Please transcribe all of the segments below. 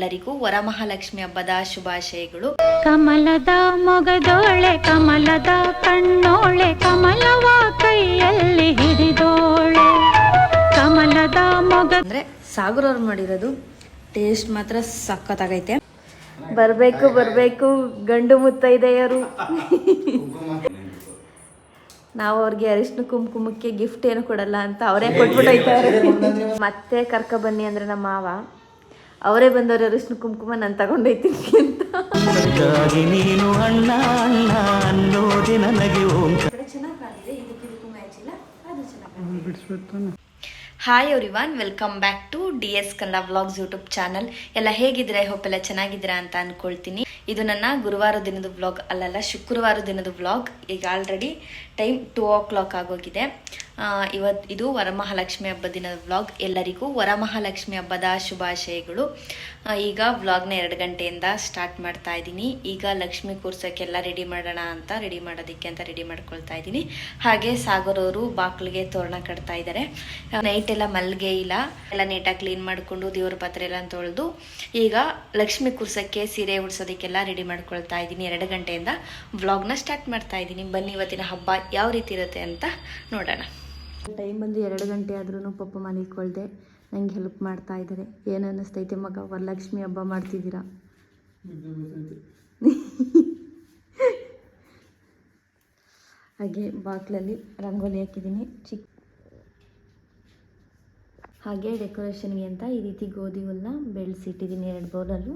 ಎಲ್ಲರಿಗೂ ವರಮಹಾಲಕ್ಷ್ಮಿ ಹಬ್ಬದ ಶುಭಾಶಯಗಳು. ಕಮಲದ ಮೊಗದೋಳೆ ಕಮಲದ ಕಣ್ಣೋಳೆ ಕಮಲವ ಕೈಯಲ್ಲಿ ಹಿಡಿದೋಳೆ. ಕಮಲದ ಮೊಗ ಅಂದ್ರೆ ಸಾಗರ ಅವ್ರು ಮಾಡಿರೋದು ಟೇಸ್ಟ್ ಮಾತ್ರ ಸಖತ್ತಾಗೈತೆ. ಬರಬೇಕು ಬರಬೇಕು ಗಂಡು ಮುತ್ತೈದೆಯರು. ನಾವು ಅವ್ರಿಗೆ ಅರಿಶಿನ ಕುಂಕುಮಕ್ಕೆ ಗಿಫ್ಟ್ ಏನು ಕೊಡಲ್ಲ ಅಂತ ಅವರೇ ಕೊಟ್ಬಿಟ್ಟೈತಾರೆ ಮತ್ತೆ ಕರ್ಕ ಬನ್ನಿ ಅಂದ್ರೆ ನಮ್ಮ ಮಾವ. ಅವರೇ ಬಂದವರ ಅರಿಶಿನ ಕುಂಕುಮ ನಾನು ತಗೊಂಡೈತೀನಿ ಅಂತ. ನೀನು ಅಣ್ಣ ಅಣ್ಣ ಅನ್ನೋದೇ ನನಗೆ hi everyone welcome back to D S Kannada vlogs YouTube channel ಎಲ್ಲ ಹೇಗಿದ್ರೆ ಹೋಪ್ ಎಲ್ಲ ಚೆನ್ನಾಗಿದ್ದೀರಾ ಅಂತ ಅನ್ಕೊಳ್ತೀನಿ. ಇದು ನನ್ನ ಗುರುವಾರ ದಿನದ ಬ್ಲಾಗ್ ಅಲ್ಲಲ್ಲ, ಶುಕ್ರವಾರ ದಿನದ ಬ್ಲಾಗ್ ಈಗ already time two o'clock ಆಗೋಗಿದೆ ಇವತ್ತು ಇದು ವರಮಹಾಲಕ್ಷ್ಮಿ ಹಬ್ಬ ದಿನದ ಬ್ಲಾಗ್ ಎಲ್ಲರಿಗೂ ವರಮಹಾಲಕ್ಷ್ಮಿ ಹಬ್ಬದ ಶುಭಾಶಯಗಳು. ಈಗ ವ್ಲಾಗ್ನ ಎರಡು ಗಂಟೆಯಿಂದ ಸ್ಟಾರ್ಟ್ ಮಾಡ್ತಾ ಇದ್ದೀನಿ. ಈಗ ಲಕ್ಷ್ಮಿ ಕೂರ್ಸೋಕ್ಕೆಲ್ಲ ರೆಡಿ ಮಾಡೋಣ ಅಂತ ರೆಡಿ ಮಾಡೋದಕ್ಕೆ ಅಂತ ರೆಡಿ ಮಾಡ್ಕೊಳ್ತಾ ಇದ್ದೀನಿ. ಹಾಗೆ ಸಾಗರ್ ಅವರು ಬಾಕ್ಲಿಗೆ ತೋರಣ ಕಟ್ತಾ ಇದ್ದಾರೆ. ನೈಟ್ ಎಲ್ಲ ಮಲ್ಗೆ ಇಲ್ಲ. ಎಲ್ಲ ನೀಟಾಗಿ ಕ್ಲೀನ್ ಮಾಡಿಕೊಂಡು ದೇವ್ರ ಪಾತ್ರೆ ಎಲ್ಲ ತೊಳೆದು ಈಗ ಲಕ್ಷ್ಮಿ ಕೂರ್ಸೋಕ್ಕೆ ಸೀರೆ ಉಡ್ಸೋದಕ್ಕೆಲ್ಲ ರೆಡಿ ಮಾಡ್ಕೊಳ್ತಾ ಇದ್ದೀನಿ. ಎರಡು ಗಂಟೆಯಿಂದ ವ್ಲಾಗ್ನ ಸ್ಟಾರ್ಟ್ ಮಾಡ್ತಾ ಇದ್ದೀನಿ. ಬನ್ನಿ ಇವತ್ತಿನ ಹಬ್ಬ ಯಾವ ರೀತಿ ಇರುತ್ತೆ ಅಂತ ನೋಡೋಣ. ಟೈಮ್ ಬಂದು ಎರಡು ಗಂಟೆ ಆದ್ರೂ ಪಪ್ಪ ಮನಿಕೊಳ್ದೆ ನಂಗೆ ಹೆಲ್ಪ್ ಮಾಡ್ತಾ ಇದ್ದಾರೆ ಏನು ಅನ್ನಿಸ್ತೈತೆ ಮಗ? ವರಲಕ್ಷ್ಮಿ ಹಬ್ಬ ಮಾಡ್ತಿದ್ದೀರಾ? ಹಾಗೆ ಬಾಕ್ಲಲ್ಲಿ ರಂಗೋಲಿ ಹಾಕಿದ್ದೀನಿ. ಚಿಕ್ಕ ಹಾಗೆ ಡೆಕೋರೇಷನ್ಗೆ ಅಂತ ಈ ರೀತಿ ಗೋಧಿ ಹುಲ್ಲನ್ನ ಬೆಳೆಸಿಟ್ಟಿದ್ದೀನಿ ಎರಡು ಬೌಲಲ್ಲೂ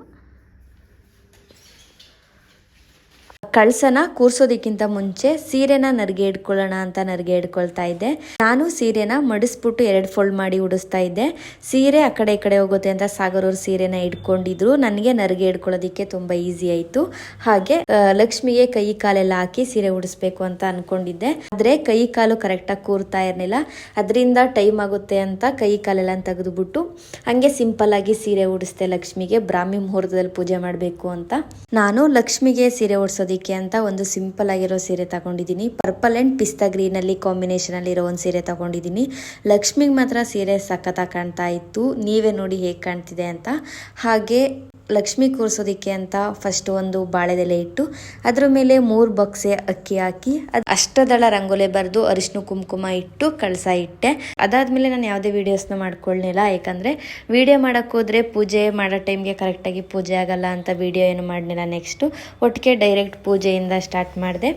ಕಳ್ಸನ ಕೂರ್ಸೋದಕ್ಕಿಂತ ಮುಂಚೆ ಸೀರೆನ ನರಿಗೆ ಇಡ್ಕೊಳ್ಳೋಣ ಅಂತ ನರಿಗೆ ಇಡ್ಕೊಳ್ತಾ ಇದ್ದೆ. ನಾನು ಸೀರೆನ ಮಡಿಸ್ಬಿಟ್ಟು ಎರಡು ಫೋಲ್ಡ್ ಮಾಡಿ ಉಡಿಸ್ತಾ ಇದ್ದೆ. ಸೀರೆ ಆ ಕಡೆ ಕಡೆ ಹೋಗುತ್ತೆ ಅಂತ ಸಾಗರ್ ಸೀರೆನ ಇಟ್ಕೊಂಡಿದ್ರು ನನಗೆ ನರಿಗೆ ಇಡ್ಕೊಳ್ಳೋದಕ್ಕೆ ತುಂಬ ಈಸಿ ಆಯಿತು. ಹಾಗೆ ಲಕ್ಷ್ಮಿಗೆ ಕೈ ಕಾಲೆಲ್ಲ ಹಾಕಿ ಸೀರೆ ಉಡಿಸ್ಬೇಕು ಅಂತ ಅನ್ಕೊಂಡಿದ್ದೆ. ಆದರೆ ಕೈ ಕಾಲು ಕರೆಕ್ಟಾಗಿ ಕೂರ್ತಾ ಇರಲಿಲ್ಲ. ಅದರಿಂದ ಟೈಮ್ ಆಗುತ್ತೆ ಅಂತ ಕೈ ಕಾಲೆಲ್ಲ ತೆಗೆದುಬಿಟ್ಟು ಹಂಗೆ ಸಿಂಪಲ್ ಆಗಿ ಸೀರೆ ಉಡಿಸ್ದೆ ಲಕ್ಷ್ಮಿಗೆ. ಬ್ರಾಹ್ಮಿ ಮುಹೂರ್ತದಲ್ಲಿ ಪೂಜೆ ಮಾಡಬೇಕು ಅಂತ. ನಾನು ಲಕ್ಷ್ಮಿಗೆ ಸೀರೆ ಉಡ್ಸೋದಿಕ್ಕೆ ಅಂತ ಒಂದು ಸಿಂಪಲ್ ಆಗಿರೋ ಸೀರೆ ತಗೊಂಡಿದ್ದೀನಿ. ಪರ್ಪಲ್ ಆ್ಯಂಡ್ ಪಿಸ್ತಾ ಗ್ರೀನಲ್ಲಿ ಕಾಂಬಿನೇಷನ್ ಅಲ್ಲಿರೋ ಒಂದು ಸೀರೆ ತಗೊಂಡಿದ್ದೀನಿ. ಲಕ್ಷ್ಮಿಗೆ ಮಾತ್ರ ಸೀರೆ ಸಖತ್ತಾಗಿ ಕಾಣ್ತಾ ಇತ್ತು. ನೀವೇ ನೋಡಿ ಹೇಗೆ ಕಾಣ್ತಿದೆ ಅಂತ. ಹಾಗೆ ಲಕ್ಷ್ಮಿ ಕೂರಿಸೋದಕ್ಕೆ ಅಂತ ಫಸ್ಟ್ ಒಂದು ಬಾಳೆದೆಲೆ ಇಟ್ಟು, ಅದ್ರ ಮೇಲೆ ಮೂರು ಬಕ್ಸೆ ಅಕ್ಕಿ ಹಾಕಿ, ಅದು ಅಷ್ಟದಳ ರಂಗೋಲೆ ಬರೆದು ಅರಿಶಿನ ಕುಂಕುಮ ಇಟ್ಟು ಕಳಸ ಇಟ್ಟೆ. ಅದಾದ್ಮೇಲೆ ನಾನು ಯಾವುದೇ ವೀಡಿಯೋಸ್ನ ಮಾಡ್ಕೊಳ್ಳಲಿಲ್ಲ ಯಾಕಂದರೆ ವಿಡಿಯೋ ಮಾಡೋಕ್ಕೋದ್ರೆ ಪೂಜೆ ಮಾಡೋ ಟೈಮ್ಗೆ ಕರೆಕ್ಟಾಗಿ ಪೂಜೆ ಆಗಲ್ಲ ಅಂತ ವೀಡಿಯೋ ಏನು ಮಾಡಲಿಲ್ಲ ನೆಕ್ಸ್ಟು ಒಟ್ಟಿಗೆ ಡೈರೆಕ್ಟ್ ಪೂಜೆಯಿಂದ ಸ್ಟಾರ್ಟ್ ಮಾಡಿದೆ.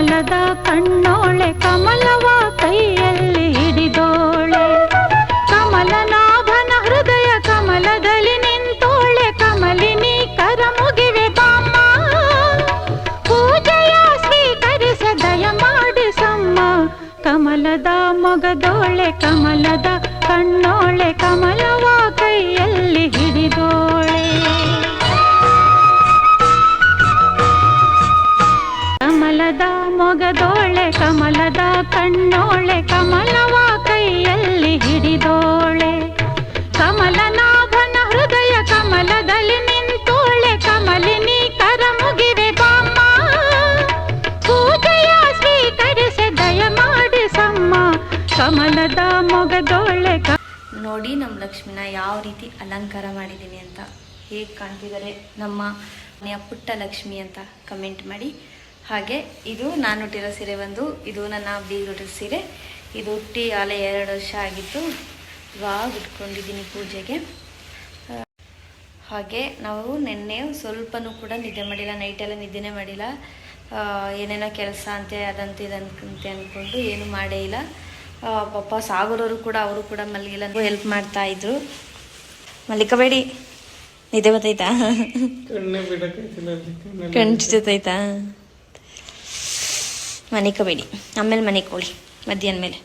ಕಮಲದ ಕಣ್ಣೋಳೆ ಕಮಲವ ಕೈಯಲ್ಲಿ ಹಿಡಿದೋಳೆ. ಕಮಲನಾಭನ ಹೃದಯ ಕಮಲದಲ್ಲಿ ನಿಂತೋಳೆ. ಕಮಲಿನಿ ಕರ ಮುಗಿವೆ ಬಾಮ್ಮ. ಪೂಜೆಯ ಸ್ವೀಕರಿಸ ದಯ ಮಾಡಿಸಮ್ಮ. ಕಮಲದ ಮೊಗದೋಳೆ ಕಮಲದ ಕಣ್ಣೋಳೆ, ಕಮಲವ ಕೈಯಲ್ಲಿ ಹಿಡಿದೋಳೆ. ಕಮಲನಾಭನ ಹೃದಯ ಕಮಲದಲ್ಲಿ ನಿಂತೋಳೆ. ಕಮಲಿನಿ ಕರ ಮುಗಿವೆ ಬಾಮ್ಮ. ಪೂಜೆಯ ಸ್ವೀಕರಿಸಿ, ದಯ ಮಾಡಿಸಮ್ಮ ಕಮಲದ ಮೊಗದೋಳೆ ನೋಡಿ ನಮ್ಮ ಲಕ್ಷ್ಮಿನ ಯಾವ ರೀತಿ ಅಲಂಕಾರ ಮಾಡಿದ್ದೀನಿ ಅಂತ ಹೇಗೆ ಕಾಣ್ತಿದ್ದಾರೆ ನಮ್ಮ ಮನೆಯ ಪುಟ್ಟ ಲಕ್ಷ್ಮಿ ಅಂತ ಕಮೆಂಟ್ ಮಾಡಿ. ಹಾಗೆ ಇದು ನಾನು ಉಟ್ಟಿರೋ ಸೀರೆ ಬಂದು ಇದು ನನ್ನ ಬೀಗುಡಿರೋ ಸೀರೆ. ಇದು ಹುಟ್ಟಿ ಆಲೆ ಎರಡು ವರ್ಷ ಆಗಿತ್ತು ಇವಾಗ ಉಟ್ಕೊಂಡಿದ್ದೀನಿ ಪೂಜೆಗೆ. ಹಾಗೆ ನಾವು ನಿನ್ನೆ ಸ್ವಲ್ಪನೂ ಕೂಡ ನಿದ್ದೆ ಮಾಡಿಲ್ಲ ನೈಟೆಲ್ಲ ನಿದ್ದೆನೇ ಮಾಡಿಲ್ಲ. ಏನೇನೋ ಕೆಲಸ ಅಂತೆ ಅದಂತೆ ಇದಂತೆ ಅಂದ್ಕೊಂಡು ಏನು ಮಾಡೇ ಇಲ್ಲ. ಪಾಪ ಸಾಗರವರು ಕೂಡ ಅವರು ಕೂಡ ಮಲಗಿಲ್ಲ ಹೆಲ್ಪ್ ಮಾಡ್ತಾ ಇದ್ರು. ಮಲ್ಲಿಕಬೇಡಿ ನಿದ್ದೆ ಜೊತೆ ಕಣ್ಚಿತೈತಾ ಮನಿಕಬೇಡಿ ಆಮೇಲೆ ಮನೆ ಕೋಳಿ ಮಧ್ಯಾಹ್ನ ಮೇಲೆ.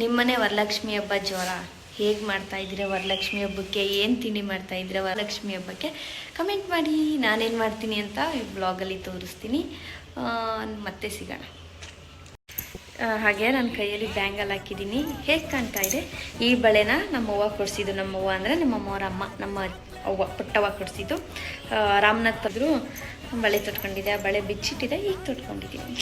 ನಿಮ್ಮನೆ ವರಲಕ್ಷ್ಮಿ ಹಬ್ಬ ಜ್ವರ. ಹೇಗೆ ಮಾಡ್ತಾ ಇದ್ದೀರಾ ವರಲಕ್ಷ್ಮಿ ಹಬ್ಬಕ್ಕೆ? ಏನು ತಿಂಡಿ ಮಾಡ್ತಾ ಇದ್ದೀರಾ ವರಲಕ್ಷ್ಮಿ ಹಬ್ಬಕ್ಕೆ? ಕಮೆಂಟ್ ಮಾಡಿ. ನಾನೇನು ಮಾಡ್ತೀನಿ ಅಂತ ಈ ಬ್ಲಾಗಲ್ಲಿ ತೋರಿಸ್ತೀನಿ. ಮತ್ತೆ ಸಿಗೋಣ. ಹಾಗೆ ನನ್ನ ಕೈಯಲ್ಲಿ ಬ್ಯಾಂಗಲ್ ಹಾಕಿದ್ದೀನಿ. ಹೇಗೆ ಕಾಣ್ತಾ ಇದೆ? ಈ ಬಳೆನ ನಮ್ಮ ಅವ್ವ ಕೊಡಿಸಿದ್ದು. ನಮ್ಮ ಅವ್ವ ಅಂದರೆ ನಮ್ಮ ಅಮ್ಮವರ ಅಮ್ಮ ನಮ್ಮ ಅವ್ವ, ಪುಟ್ಟವ್ವ ಕೊಡಿಸಿದ್ದು. ರಾಮನಾಥ್ ಪದ್ರು ಬಳೆ ತೊಟ್ಕೊಂಡಿದ್ದೆ ಆ ಬಳೆ ಬಿಚ್ಚಿಟ್ಟಿದೆ ಈಗ ತೊಟ್ಕೊಂಡಿದ್ದೀನಿ.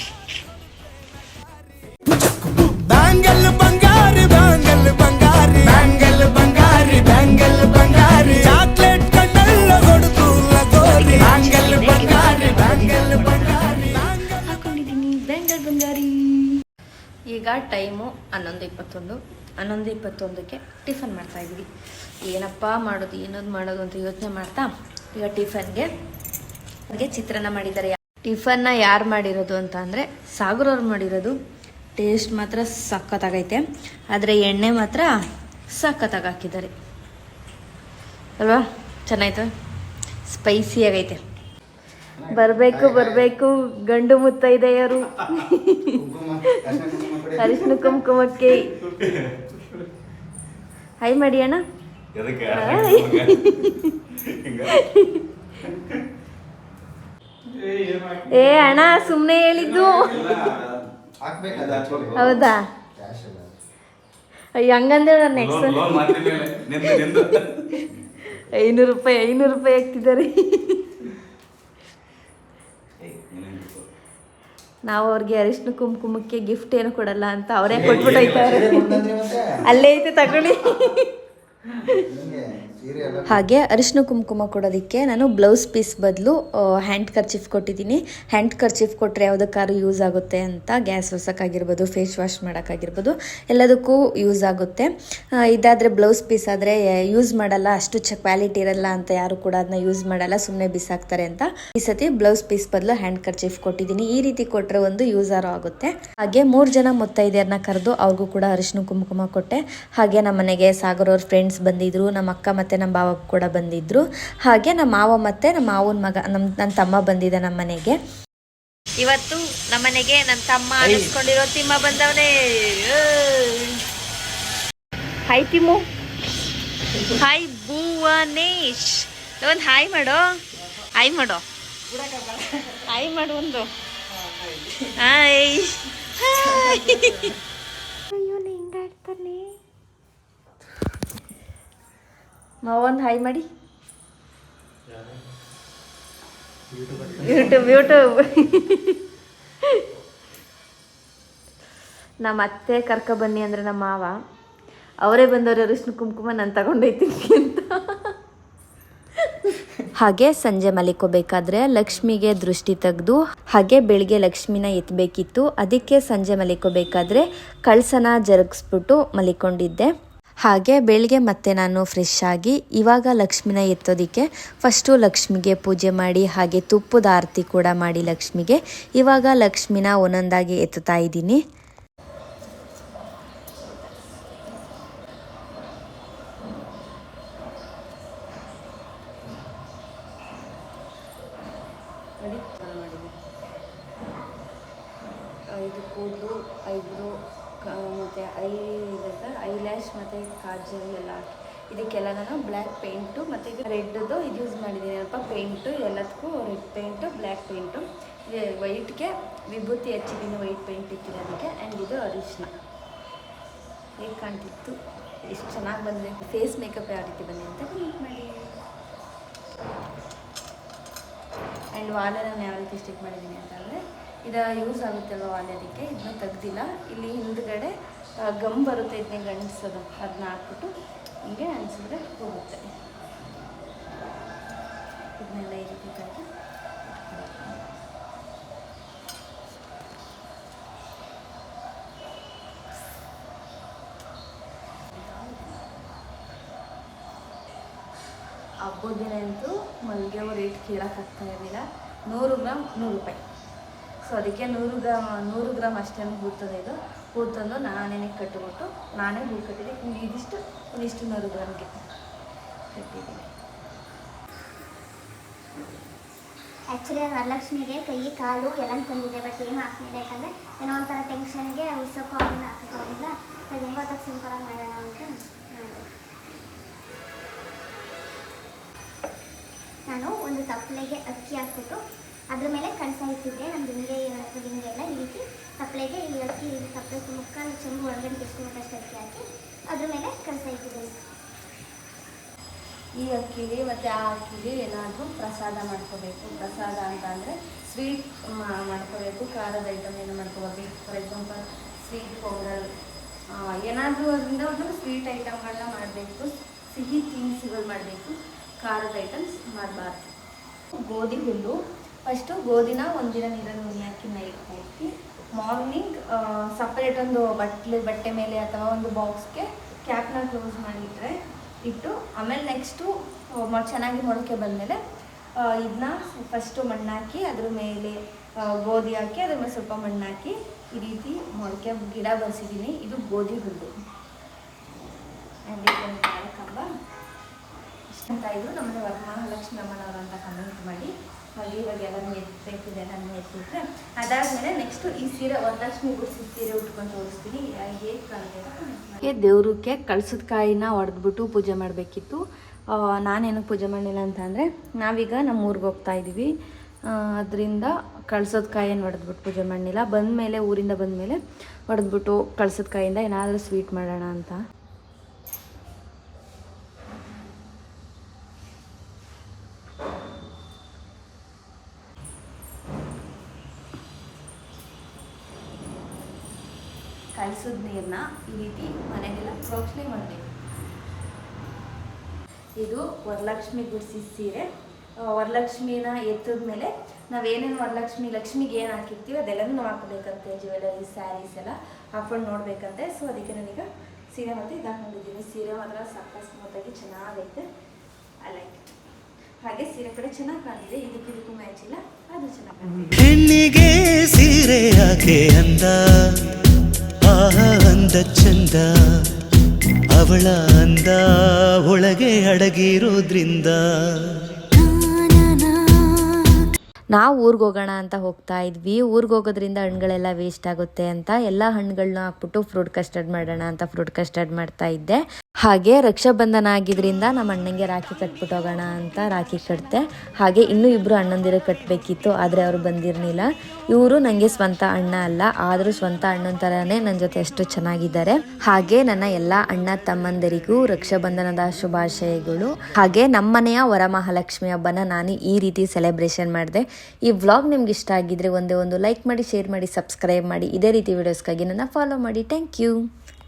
ಈಗ ಟೈಮು ಹನ್ನೊಂದು ಇಪ್ಪತ್ತೊಂದು. ಹನ್ನೊಂದು ಇಪ್ಪತ್ತೊಂದಕ್ಕೆ ಟಿಫನ್ ಮಾಡ್ತಾ ಇದ್ದೀವಿ ಏನಪ್ಪ ಮಾಡೋದು ಏನದು ಮಾಡೋದು ಅಂತ ಯೋಚನೆ ಮಾಡ್ತಾ ಈಗ ಟಿಫನ್ಗೆ ಹಾಗೆ ಚಿತ್ರಾನ್ನ ಮಾಡಿದ್ದಾರೆ. ಟಿಫನ್ನ ಯಾರು ಮಾಡಿರೋದು ಅಂತ ಅಂದರೆ ಸಾಗರವ್ರು ಮಾಡಿರೋದು. ಟೇಸ್ಟ್ ಮಾತ್ರ ಸಖತ್ತಾಗೈತೆ. ಆದರೆ ಎಣ್ಣೆ ಮಾತ್ರ ಸಖತ್ತಾಗಿ ಹಾಕಿದ್ದಾರೆ. ಅಲ್ವಾ? ಚೆನ್ನಾಯ್ತು? ಸ್ಪೈಸಿ ಆಗೈತೆ. ಬರಬೇಕು ಬರಬೇಕು. ಗಂಡು ಮುತ್ತೈದೆಯರು ಅರಿಶಿನ ಕುಂಕುಮಕ್ಕೆ. ಹೈ ಮಾಡಿ ಅಣ್ಣ ಏ ಅಣ್ಣ ಸುಮ್ಮನೆ ಹೇಳಿದ್ದು ಹೌದಾ ಅಯ್ಯ ಹಂಗಂದ್ರೆ ನಾನು ನೆಕ್ಸ್ಟ್ ಐನೂರು ರೂಪಾಯಿ ಐನೂರು ರೂಪಾಯಿ ಹಾಕ್ತಿದ್ದಾರೆ ನಾವು ಅವ್ರಿಗೆ ಅರಿಶಿನ ಕುಂಕುಮಕ್ಕೆ ಗಿಫ್ಟ್ ಏನು ಕೊಡಲ್ಲ ಅಂತ ಅವರೇ ಕೊಟ್ಬಿಟ್ಟು ಅಲ್ಲೇ ಐತೆ ತಗೊಳ್ಳಿ ಹಾಗೆ ಅರಿಶಿನ ಕುಂಕುಮ ಕೊಡೋದಕ್ಕೆ ನಾನು ಬ್ಲೌಸ್ ಪೀಸ್ ಬದಲು ಹ್ಯಾಂಡ್ ಕರ್ಚಿಫ್ ಕೊಟ್ಟಿದ್ದೀನಿ. ಹ್ಯಾಂಡ್ ಕರ್ಚಿಫ್ ಕೊಟ್ಟರೆ ಯಾವುದಕ್ಕಾದ್ರೂ ಯೂಸ್ ಆಗುತ್ತೆ ಅಂತ ಗ್ಯಾಸ್ ಒರ್ಸೋಕ್ಕಾಗಿರ್ಬೋದು ಫೇಸ್ ವಾಶ್ ಮಾಡೋಕ್ಕಾಗಿರ್ಬೋದು, ಎಲ್ಲದಕ್ಕೂ ಯೂಸ್ ಆಗುತ್ತೆ. ಇದಾದರೆ ಬ್ಲೌಸ್ ಪೀಸ್ ಆದರೆ ಯೂಸ್ ಮಾಡಲ್ಲ, ಅಷ್ಟು ಚ ಕ್ವಾಲಿಟಿ ಇರಲ್ಲ ಅಂತ ಯಾರು ಕೂಡ ಅದನ್ನ ಯೂಸ್ ಮಾಡಲ್ಲ ಸುಮ್ಮನೆ ಬಿಸಾಕ್ತಾರೆ ಅಂತ. ಈ ಸತಿ ಬ್ಲೌಸ್ ಪೀಸ್ ಬದಲು ಹ್ಯಾಂಡ್ ಕರ್ಚಿಫ್ ಕೊಟ್ಟಿದ್ದೀನಿ. ಈ ರೀತಿ ಕೊಟ್ಟರೆ ಒಂದು ಯೂಸ್ ಆರೋ ಆಗುತ್ತೆ. ಹಾಗೆ ಮೂರು ಜನ ಮುತ್ತೈದೆಯರನ್ನ ಕರೆದು ಅವ್ರಿಗೂ ಕೂಡ ಅರಿಶಿನ ಕುಂಕುಮ ಕೊಟ್ಟೆ. ಹಾಗೆ ನಮ್ಮ ಮನೆಗೆ ಸಾಗರ್ ಅವ್ರ ಫ್ರೆಂಡ್ಸ್ ಬಂದಿದ್ರು ನಮ್ಮ ಅಕ್ಕ ಮತ್ತು ನಮ್ಮ ಭಾವ ಕೂಡ ಬಂದಿದ್ರು. ಹಾಗೆ ನಮ್ಮ ಮಾವ ಮತ್ತೆ ನಮ್ಮ ಮಾವನ ಮಗ ನಮ್ಮ ನನ್ನ ತಮ್ಮ ಬಂದಿದ್ದ ನಮ್ಮ ಮನೆಗೆ. ಇವತ್ತು ನಮ್ಮ ಮನೆಗೆ ನನ್ನ ತಮ್ಮ ಅನಿಸ್ಕೊಂಡಿರೋ ತಿಮ್ಮ ಬಂದವನೇ. ಹಾಯ್ ತಿಮ್ಮು. ಹಾಯ್ ಭುವನೇಶ್. ಒಂದು ಹಾಯ್ ಮಾಡೋ. ಹಾಯ್ ಮಾಡೋ. ಹಾಯ್ ಮಾಡು ಒಂದು. ಹಾಯ್ ಅಯ್ಯೋ ಹಿಂಗಾಡ್ತಾನೆ. ಮಾವೊಂದು ಹಾಯ್ ಮಾಡಿ. ಯೂಟ್ಯೂಬ್ ಯೂಟ್ಯೂಬ್ ನಮ್ಮ ಅತ್ತೆ ಕರ್ಕ ಬನ್ನಿ ಅಂದರೆ ನಮ್ಮ ಮಾವ. ಅವರೇ ಬಂದವರು ಅರಿಶಿನ ಕುಂಕುಮ ನಾನು ತಗೊಂಡೈತೀನಿ ಅಂತ. ಹಾಗೆ ಸಂಜೆ ಮಲಿಕೋಬೇಕಾದ್ರೆ ಲಕ್ಷ್ಮಿಗೆ ದೃಷ್ಟಿ ತೆಗೆದು ಹಾಗೆ ಬೆಳಿಗ್ಗೆ ಲಕ್ಷ್ಮಿನ ಎತ್ತಬೇಕಿತ್ತು ಅದಕ್ಕೆ ಸಂಜೆ ಮಲಿಕೋಬೇಕಾದ್ರೆ ಕಳ್ಸನ ಜರುಗಿಸ್ಬಿಟ್ಟು ಮಲಿಕೊಂಡಿದ್ದೆ ಹಾಗೆ ಬೆಳಿಗ್ಗೆ ಮತ್ತೆ ನಾನು ಫ್ರೆಶ್ ಆಗಿ ಇವಾಗ ಲಕ್ಷ್ಮಿನ ಎತ್ತೋದಕ್ಕೆ ಫಸ್ಟು ಲಕ್ಷ್ಮಿಗೆ ಪೂಜೆ ಮಾಡಿ ಹಾಗೆ ತುಪ್ಪದ ಆರತಿ ಕೂಡ ಮಾಡಿ ಲಕ್ಷ್ಮಿಗೆ. ಇವಾಗ ಲಕ್ಷ್ಮಿನ ಒಂದೊಂದಾಗಿ ಎತ್ತುತ್ತಾ ಇದ್ದೀನಿ. ಐದು ಕೂದಲು ಐಬ್ರೋ ಮತ್ತು ಐ ಐ ಲ್ಯಾಶ್ ಮತ್ತು ಕಾಜಲ್ ಎಲ್ಲ ಹಾಕಿ. ಇದಕ್ಕೆಲ್ಲ ನಾನು ಬ್ಲ್ಯಾಕ್ ಪೇಂಟು ಮತ್ತು ಇದು ರೆಡ್ದು ಇದು ಯೂಸ್ ಮಾಡಿದ್ದೀನಿ. ಏನಪ್ಪ ಪೇಂಟು ಎಲ್ಲದಕ್ಕೂ ರೆಡ್ ಪೇಂಟು ಬ್ಲ್ಯಾಕ್ ಪೇಂಟು ವೈಟ್ಗೆ ವಿಭೂತಿ ಹಚ್ಚಿದ್ದೀನಿ ವೈಟ್ ಪೇಂಟ್ ಇಟ್ಟಿದ್ದೀನಿ ಅದಕ್ಕೆ. ಆ್ಯಂಡ್ ಇದು ಅರಿಶಿನ ಹೇಗೆ ಕಾಣ್ತಿತ್ತು? ಎಷ್ಟು ಚೆನ್ನಾಗಿ ಬಂದಿದೆ. ಫೇಸ್ ಮೇಕಪ್ ಯಾವ ರೀತಿ ಬಂದಿದೆ ಅಂತ ಕಮೆಂಟ್ ಮಾಡಿ. ಆ್ಯಂಡ್ ವಾಲೆ ನಾನು ಯಾವ ರೀತಿ ಸ್ಟಿಕ್ ಮಾಡಿದ್ದೀನಿ ಅಂತಂದರೆ ಇದು ಯೂಸ್ ಆಗುತ್ತಲ್ವ ಅಲ್ಲಿ ಅದಕ್ಕೆ ಇದನ್ನ ತೆಗ್ದಿಲ್ಲ. ಇಲ್ಲಿ ಹಿಂದ್ಗಡೆ ಗಮ್ ಬರುತ್ತೆ ಇದನ್ನೇ ಗಂಟಿಸೋದು ಅದನ್ನ ಹಾಕ್ಬಿಟ್ಟು ಹಿಂಗೆ ಅನಿಸಿದ್ರೆ ಹೋಗುತ್ತೆ. ಇದನ್ನೆಲ್ಲ ಈ ರೀತಿ ತೆಗೆದು ಹಬ್ಬದ ದಿನ ಅಂತೂ ಮಲ್ಲಿಗೆ ಹೂವು ರೇಟ್ ಕೇಳೋಕ್ಕಾಗ್ತಾ ಇರಲಿಲ್ಲ. ನೂರು ಗ್ರಾಮ್ ನೂರು ರೂಪಾಯಿ. ಅದಕ್ಕೆ ನೂರು ಗ್ರಾಮ್ ನೂರು ಗ್ರಾಮ್ ಅಷ್ಟೇ ಹೂ ತಂದೆ ಇದು. ಹೂ ತಂದು ನಾನೇ ಕಟ್ಟಿಬಿಟ್ಟು, ನಾನೇ ಹೂ ಕಟ್ಟಿದ್ದೆ ಹಿಂಗೆ ಇದಿಷ್ಟು ಒಂದಿಷ್ಟು ನೂರು ಗ್ರಾಮ್ಗೆ ಕಟ್ಟಿದ್ದೀನಿ. ಆ್ಯಕ್ಚುಲಿ ವರಲಕ್ಷ್ಮಿಗೆ ಕೈ, ಕಾಲು ಎಲ್ಲ ತಂದಿದೆ ಬಟ್ ಏನು ಹಾಕ್ತಿದೆ ಯಾಕಂದರೆ ಏನೋ ಒಂಥರ ಟೆನ್ಷನ್ಗೆ ಉತ್ಸವಕ್ಕೂ ಅವನ್ನ ಹಾಕೋದಿಲ್ಲ ಅದು ಹೆಂಗೋ ಸಿಂಪಲಾಗಿ ಮಾಡೋಣ ಅಂತ ನಾನು ಒಂದು ತಪ್ಪಲೆಗೆ ಅಕ್ಕಿ ಹಾಕ್ಬಿಟ್ಟು ಅದ್ರ ಮೇಲೆ ಕಳಸ ಇಟ್ಟಿದ್ದೆ ನಮ್ಮ ಹಿಂಗೆ ಏನಾದ್ರು ಹಿಂಗೆ ಎಲ್ಲ ಈ ರೀತಿ ಸಪ್ಲೈಗೆ ಈ ಅಕ್ಕಿ ಸಪ್ಲೈ ಮುಕ್ಕಾಲು ಚೆಂಬು ಒಳಗಡೆ ಎಷ್ಟು ಅಷ್ಟು ಅಕ್ಕಿ ಹಾಕಿ ಅದ್ರ ಮೇಲೆ ಕಳಸ ಇಟ್ಟಿದ್ದೀನಿ. ಈ ಅಕ್ಕಿಲಿ ಮತ್ತು ಆ ಅಕ್ಕಿಲಿ ಏನಾದರೂ ಪ್ರಸಾದ ಮಾಡ್ಕೋಬೇಕು. ಪ್ರಸಾದ ಅಂತ ಅಂದರೆ ಸ್ವೀಟ್ ಮಾಡ್ಕೋಬೇಕು. ಖಾರದ ಐಟಮ್ ಏನು ಮಾಡ್ಕೋಬೇಕು. ಫಾರ್ ಎಕ್ಸಾಂಪಲ್ ಸ್ವೀಟ್ ಪೊಂಗಲ್ ಏನಾದರೂ ಅದರಿಂದ ಒಂದು ಸ್ವೀಟ್ ಐಟಮ್ಗಳನ್ನ ಮಾಡಬೇಕು. ಸಿಹಿ ತಿನಿಸುಗಳು ಮಾಡಬೇಕು. ಖಾರದ ಐಟಮ್ಸ್ ಮಾಡಬಾರ್ದು. ಗೋಧಿ ಹುಲ್ಲು ಫಸ್ಟು ಗೋಧಿನ ಒಂದಿನ ನೀರಲ್ಲಿ ನುಣಿ ಹಾಕಿ ನೈಟ್ ಹಾಕಿ ಮಾರ್ನಿಂಗ್ ಸಪ್ರೇಟ್ ಒಂದು ಬಟ್ಲೆ, ಬಟ್ಟೆ ಮೇಲೆ ಅಥವಾ ಒಂದು ಬಾಕ್ಸ್ಗೆ ಕ್ಯಾಪ್ನ ಕ್ಲೋಸ್ ಮಾಡಿಟ್ರೆ ಇಟ್ಟು, ಆಮೇಲೆ ನೆಕ್ಸ್ಟು ಚೆನ್ನಾಗಿ ಮೊಳಕೆ ಬಂದಮೇಲೆ ಇದನ್ನ ಫಸ್ಟು ಮಣ್ಣಾಕಿ ಅದ್ರ ಮೇಲೆ ಗೋಧಿ ಹಾಕಿ, ಅದ್ರ ಮೇಲೆ ಸ್ವಲ್ಪ ಮಣ್ಣಾಕಿ ಈ ರೀತಿ ಮೊಳಕೆ, ಗಿಡ ಬರೆಸಿದ್ದೀನಿ. ಇದು ಗೋಧಿ ಹುಲ್ಲು. ಆ್ಯಂಡ್ ಇಷ್ಟ ಕಂಬ ಅಂತ ಇದ್ರು ನಮ್ಮನೆ ವರಮಹಾಲಕ್ಷ್ಮಿ ಅಮ್ಮನವರು ಅಂತ ಕಮೆಂಟ್ ಮಾಡಿ. ಇವಾಗ ಎಲ್ಲನೂ ಎತ್ತಿದೆ ನಾನು ಎತ್ತಿದ್ರೆ, ಅದಾದಮೇಲೆ ನೆಕ್ಸ್ಟು ಈ ಸೀರೆ ವರಲಕ್ಷ್ಮಿ ಗುಡಿಸಿ ಸೀರೆ ಉಟ್ಕೊಂಡು ತೋರಿಸ್ತೀನಿ. ಹೇಗೆ ಈ ದೇವ್ರಕ್ಕೆ ಕಳ್ಸದ ಕಾಯಿನ ಹೊಡೆದ್ಬಿಟ್ಟು ಪೂಜೆ ಮಾಡಬೇಕಿತ್ತು. ನಾನೇನಕ್ಕೆ ಪೂಜೆ ಮಾಡಲಿಲ್ಲ ಅಂತ ಅಂದರೆ, ನಾವೀಗ ನಮ್ಮ ಊರಿಗೆ ಹೋಗ್ತಾ ಇದ್ದೀವಿ ಅದರಿಂದ ಕಳ್ಸದ ಕಾಯನ್ನು ಹೊಡೆದ್ಬಿಟ್ಟು ಪೂಜೆ ಮಾಡಲಿಲ್ಲ. ಬಂದಮೇಲೆ, ಊರಿಂದ ಬಂದಮೇಲೆ ಹೊಡೆದ್ಬಿಟ್ಟು ಕಳ್ಸದ ಕಾಯಿಂದ ಏನಾದರೂ ಸ್ವೀಟ್ ಮಾಡೋಣ ಅಂತ ಕಲಸಿದ ನೀರನ್ನ ಈ ರೀತಿ ಮನೆಗೆಲ್ಲ ಪ್ರೋಕ್ಷಣೆ ಮಾಡಬೇಕು ಇದು ವರಲಕ್ಷ್ಮಿ ಗುಡಿಸಿ ಸೀರೆ. ವರಲಕ್ಷ್ಮಿನ ಎತ್ತದ ಮೇಲೆ ನಾವೇನೇನು ವರಲಕ್ಷ್ಮಿ, ಲಕ್ಷ್ಮಿಗೆ ಏನು ಹಾಕಿರ್ತೀವಿ ಅದೆಲ್ಲನೂ ನಾವು ಹಾಕಬೇಕಂತೆ ಜ್ಯುವೆಲರಿ ಸ್ಯಾರೀಸ್ ಎಲ್ಲ ಹಾಕೊಂಡು ನೋಡಬೇಕಂತೆ. ಸೊ ಅದಕ್ಕೆ ನಾನೀಗ ಸೀರೆ ಮತ್ತು ಇದು ಹಾಕೊಂಡಿದ್ದೀನಿ ಸೀರೆ ಮಾತ್ರ ಸಾಕಷ್ಟು ಸ್ಮೂತಾಗಿ ಚೆನ್ನಾಗೈತೆ. ಐ ಲೈಕ್ ಹಾಗೆ ಸೀರೆ ಕಡೆ ಚೆನ್ನಾಗಿ ಕಾಣಿದೆ ಇದಕ್ಕೆ ಇದಕ್ಕೂ ಮ್ಯಾಚ್ ಇಲ್ಲ. ಅದು ಚೆನ್ನಾಗಿ ಹೆಣ್ಣಿಗೆ ಸೀರೆ ಯಾಕೆ ಅಂದ? ಆಹ, ಅಂದ ಚಂದ. ಅವಳ ಅಂದ ಒಳಗೆ ಅಡಗಿರೋದ್ರಿಂದ. ನಾವು ಊರಿಗೆ ಹೋಗೋಣ ಅಂತ ಹೋಗ್ತಾ ಇದ್ವಿ. ಊರಿಗೆ ಹೋಗೋದ್ರಿಂದ ಹಣ್ಣುಗಳೆಲ್ಲ ವೇಸ್ಟ್ ಆಗುತ್ತೆ ಅಂತ ಎಲ್ಲ ಹಣ್ಣುಗಳನ್ನ ಹಾಕ್ಬಿಟ್ಟು ಫ್ರೂಟ್ ಕಸ್ಟರ್ಡ್ ಮಾಡೋಣ ಅಂತ ಫ್ರೂಟ್ ಕಸ್ಟರ್ಡ್ ಮಾಡ್ತಾ ಇದ್ದೆ. ಹಾಗೆ ರಕ್ಷಾಬಂಧನ ಆಗಿದ್ರಿಂದ ನಮ್ಮ ಅಣ್ಣಂಗೆ ರಾಖಿ ಕಟ್ಬಿಟ್ಟು ಹೋಗೋಣ ಅಂತ ರಾಖಿ ಕಟ್ತೆ ಹಾಗೆ ಇನ್ನೂ ಇಬ್ಬರು ಅಣ್ಣಂದಿರು ಕಟ್ಟಬೇಕಿತ್ತು ಆದರೆ ಅವರು ಬಂದಿರಲಿಲ್ಲ. ಇವರು ನನಗೆ ಸ್ವಂತ ಅಣ್ಣ ಅಲ್ಲ, ಆದರೂ ಸ್ವಂತ ಅಣ್ಣನ ಥರನೇ ನನ್ನ ಜೊತೆ ಎಷ್ಟು ಚೆನ್ನಾಗಿದ್ದಾರೆ. ಹಾಗೆ ನನ್ನ ಎಲ್ಲ ಅಣ್ಣ ತಮ್ಮಂದರಿಗೂ ರಕ್ಷಾಬಂಧನದ ಶುಭಾಶಯಗಳು. ಹಾಗೆ ನಮ್ಮನೆಯ ವರಮಹಾಲಕ್ಷ್ಮಿ ಹಬ್ಬನ ನಾನು ಈ ರೀತಿ ಸೆಲೆಬ್ರೇಷನ್ ಮಾಡಿದೆ. ಈ ವ್ಲಾಗ್ ನಿಮ್ಗೆ ಇಷ್ಟ ಆಗಿದ್ರೆ ಒಂದೇ ಒಂದು ಲೈಕ್ ಮಾಡಿ ಶೇರ್ ಮಾಡಿ ಸಬ್ಸ್ಕ್ರೈಬ್ ಮಾಡಿ. ಇದೇ ರೀತಿ ವಿಡಿಯೋಸ್ಗಾಗಿ ನನ್ನ ಫಾಲೋ ಮಾಡಿ. Thank you